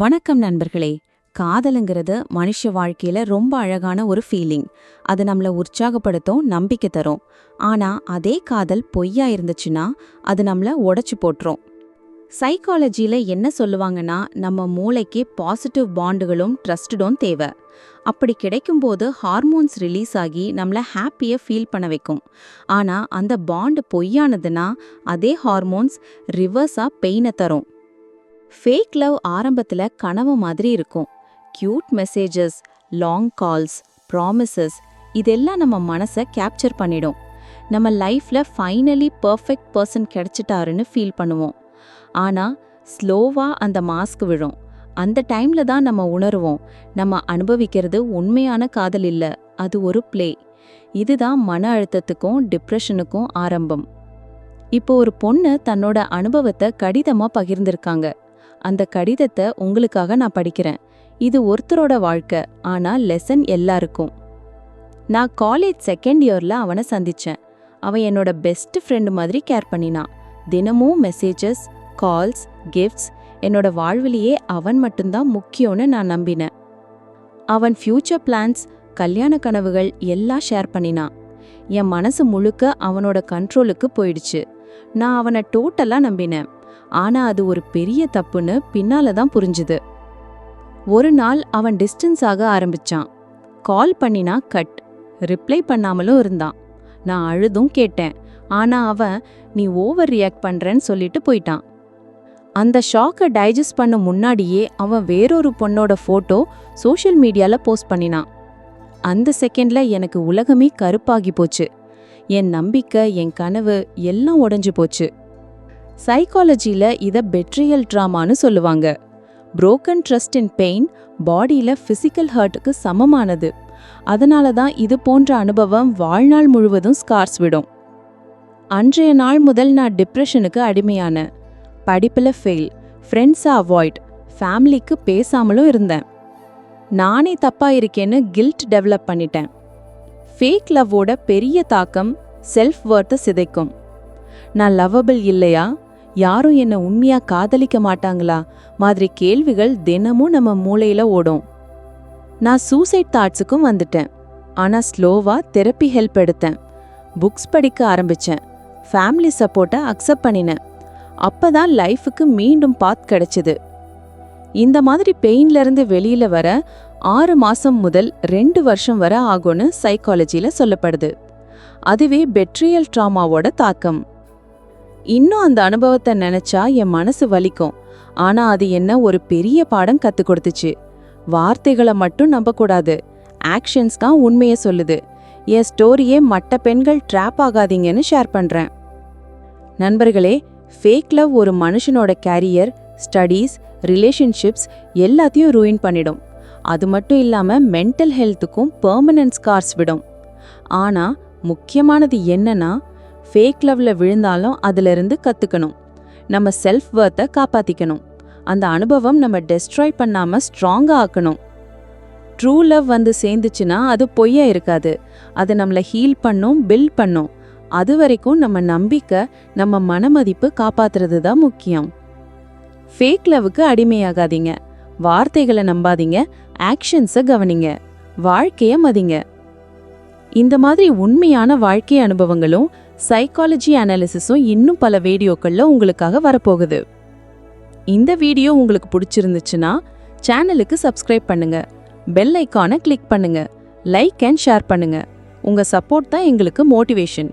வணக்கம் நண்பர்களே. காதலுங்கிறது மனுஷ வாழ்க்கையில் ரொம்ப அழகான ஒரு ஃபீலிங் அது நம்மளை உற்சாகப்படுத்தும் நம்பிக்கை தரும். ஆனால் அதே காதல் பொய்யா இருந்துச்சுன்னா அது நம்மளை உடச்சி போட்டுரும். சைக்காலஜியில் என்ன சொல்லுவாங்கன்னா நம்ம மூளைக்கு பாசிட்டிவ் பாண்டுகளும் ட்ரஸ்டடும் தேவை. அப்படி கிடைக்கும்போது ஹார்மோன்ஸ் ரிலீஸ் ஆகி நம்மளை ஹாப்பியை ஃபீல் பண்ண வைக்கும். ஆனால் அந்த பாண்டு பொய்யானதுன்னா அதே ஹார்மோன்ஸ் ரிவர்ஸாக பெயினை தரும். ஃபேக் லவ் ஆரம்பத்தில் கனவு மாதிரி இருக்கும். Cute messages long calls promises இதெல்லாம் நம்ம மனசை கேப்சர் பண்ணிடும். நம்ம லைஃப்பில் ஃபைனலி பர்ஃபெக்ட் பர்சன் கிடைச்சிட்டாருன்னு ஃபீல் பண்ணுவோம். ஆனால் ஸ்லோவாக அந்த மாஸ்க் விழும். அந்த டைமில் தான் நம்ம உணருவோம். நம்ம அனுபவிக்கிறது உண்மையான காதல் இல்லை அது ஒரு ப்ளே இதுதான் மன அழுத்தத்துக்கும் டிப்ரெஷனுக்கும் ஆரம்பம். இப்போ ஒரு பொண்ணு தன்னோட அனுபவத்தை கடிதமாக பகிர்ந்திருக்காங்க. அந்த கடிதத்தை உங்களுக்காக நான் படிக்கிறேன். இது ஒருத்தரோட வாழ்க்கை ஆனால் லெசன் எல்லாருக்கும். நான் காலேஜ் செகண்ட் இயரில் அவனை சந்தித்தேன் அவன் என்னோட பெஸ்ட் ஃப்ரெண்டு மாதிரி கேர் பண்ணினான். தினமும் மெசேஜஸ் கால்ஸ் கிஃப்ட்ஸ் என்னோட வாழ்விலேயே அவன் மட்டும்தான் முக்கியம்னு நான் நம்பினேன். அவன் ஃப்யூச்சர் பிளான்ஸ் கல்யாண கனவுகள் எல்லாம் ஷேர் பண்ணினான். என் மனசு முழுக்க அவனோட கண்ட்ரோலுக்கு போயிடுச்சு. நான் அவனை டோட்டலாக நம்பினேன். ஆனா அது ஒரு பெரிய தப்புன்னு பின்னால தான் புரிஞ்சுது. ஒரு நாள் அவன் டிஸ்டன்ஸ் ஆக ஆரம்பிச்சான். கால் பண்ணினா கட். ரிப்ளை பண்ணாமலும் இருந்தான். நான் அழுதும் கேட்டேன். ஆனா அவன் நீ ஓவர் ரியாக்ட் பண்றேன்னு சொல்லிட்டு போயிட்டான். அந்த ஷாக்கை டைஜஸ்ட் பண்ண முன்னாடியே அவன் வேறொரு பொண்ணோட ஃபோட்டோ சோஷியல் மீடியால போஸ்ட் பண்ணினான். அந்த செகண்ட்ல எனக்கு உலகமே கருப்பாகி போச்சு. என் நம்பிக்கை என் கனவு எல்லாம் உடஞ்சு போச்சு. சைக்காலஜியில் இதை பெட்ரியல் ட்ராமான்னு சொல்லுவாங்க. புரோக்கன் ட்ரஸ்ட் இன் பெயின் பாடியில் ஃபிசிக்கல் ஹர்ட்டுக்கு சமமானது. அதனால தான் இது போன்ற அனுபவம் வாழ்நாள் முழுவதும் ஸ்கார்ஸ் விடும். அன்றைய நாள் முதல் நான் டிப்ரெஷனுக்கு அடிமையான. படிப்பில் ஃபெயில் ஃப்ரெண்ட்ஸை அவாய்ட் ஃபேமிலிக்கு பேசாமலும் இருந்தேன். நானே தப்பாக இருக்கேன்னு கில்ட் டெவலப் பண்ணிட்டேன். ஃபேக் லவ்வோட பெரிய தாக்கம் செல்ஃப் வர்த்தை சிதைக்கும். நான் லவ்வபிள் இல்லையா? யாரும் என்னை உண்மையா காதலிக்க மாட்டாங்களா? மாதிரி கேள்விகள் தினமும் நம்ம மூளையில ஓடும். நான் சூசைட் தாட்ஸுக்கும் வந்துட்டேன். ஆனா ஸ்லோவா தெரப்பி ஹெல்ப் எடுத்தேன். புக்ஸ் படிக்க ஆரம்பிச்சேன். ஃபேமிலி சப்போர்ட்டை அக்செப்ட் பண்ணினேன். அப்பதான் லைஃபுக்கு மீண்டும் பாத் கிடைச்சது. இந்த மாதிரி பெயின்ல இருந்து வெளியில வர ஆறு மாசம் முதல் ரெண்டு வருஷம் வரை ஆகும்னு சைக்காலஜியில் சொல்லப்படுது. அதுவே பெட்ரியல் ட்ராமாவோட தாக்கம். இன்னும் அந்த அனுபவத்தை நினைச்சா என் மனசு வலிக்கும். ஆனா அது என்ன ஒரு பெரிய பாடம் கத்து கொடுத்துச்சு. வார்த்தைகளை மட்டும் நம்பக்கூடாது ஆக்ஷன்ஸ் தான் உண்மையை சொல்லுது. என் ஸ்டோரியே மற்ற பெண்கள் ட்ராப் ஆகாதீங்கன்னு ஷேர் பண்றேன். நண்பர்களே ஃபேக் லவ் ஒரு மனுஷனோட கேரியர் ஸ்டடீஸ் ரிலேஷன்ஷிப்ஸ் எல்லாத்தையும் ரூயின் பண்ணிடும். அது மட்டும் இல்லாமல் மென்டல் ஹெல்த்துக்கும் பெர்மனன்ட் ஸ்கார்ஸ் விடும். ஆனால் முக்கியமானது என்னன்னா ஃபேக் லவ்ல விழுந்தாலும் அதிலிருந்து கற்றுக்கணும் நம்ம செல்ஃப் வர்த்தை காப்பாற்றிக்கணும் அந்த அனுபவம் நம்ம டெஸ்ட்ராய் பண்ணாமல் ஸ்ட்ராங்காக ஆக்கணும். ட்ரூ லவ் வந்து சேர்ந்துச்சுன்னா அது பொய்யா இருக்காது. அது நம்மளை ஹீல் பண்ணும் பில்ட் பண்ணும். அது வரைக்கும் நம்ம நம்பிக்கை நம்ம மனமதிப்பு காப்பாத்துறது தான் முக்கியம். ஃபேக் லவ்வுக்கு அடிமையாகாதீங்க. வார்த்தைகளை நம்பாதீங்க. ஆக்ஷன்ஸை கவனிங்க. வாழ்க்கையை மதிங்க. இந்த மாதிரி உண்மையான வாழ்க்கை அனுபவங்களும் சைக்காலஜி அனாலிசிஸும் இன்னும் பல வீடியோக்களில் உங்களுக்காக வரப்போகுது. இந்த வீடியோ உங்களுக்கு பிடிச்சிருந்துச்சுன்னா சேனலுக்கு சப்ஸ்கிரைப் பண்ணுங்க. பெல் ஐக்கானை கிளிக் பண்ணுங்க. லைக் அண்ட் ஷேர் பண்ணுங்க. உங்க சப்போர்ட் தான் எங்களுக்கு மோட்டிவேஷன்